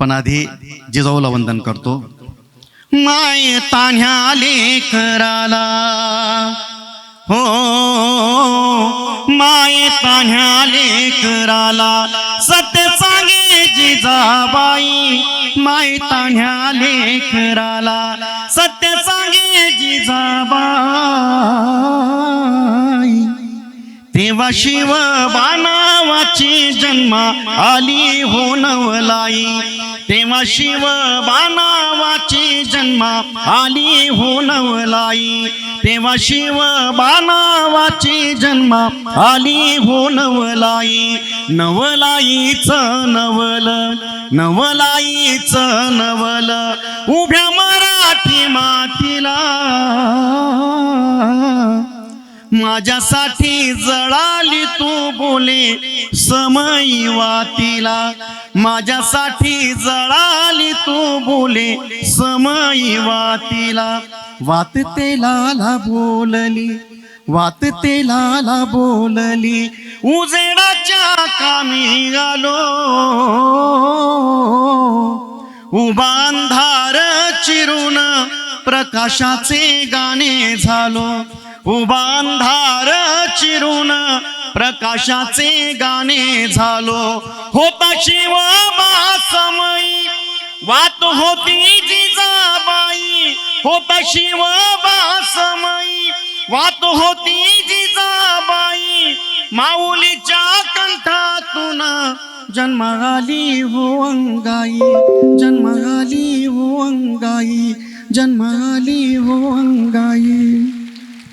पण आधी जिजाऊला वंदन करतो. माय तान्ह्या लेकराला हो माय तान्ह्या लेकराला सत्य सांगे जिजाबाई माय तान्ह्या लेकराला सत्य सांगे जिजाबाई. तेव्हा शिव बाणावाची जन्म आली हो नवलाई. तेव्हा शिव बाणावाची जन्म आली हो नवलाई. तेव्हा शिव बाणावाची जन्म आली हो नवलाई. नवलाईच नवल नवलाईच नवल. उभ्या मराठी मातीला माझ्यासाठी जळाली तू बोले समयी वातीला. माझ्यासाठी जळाली तू बोले समयी वातीला. वात तेलाला बोलली वात तेलाला बोलली. उजेडाच्या कामी आलो. उबांधार चिरून प्रकाशाचे गाणे झालो. उबांधार चिरून प्रकाशाचे गाणे झालो. होता शिव समयी वात होती जिजाबाई. होता शिव समयी वात होती जिजाबाई. माऊलीच्या कंठातून जन्माली हो अंगाई जन्माली हो अंगाई जन्माली हो अंगाई.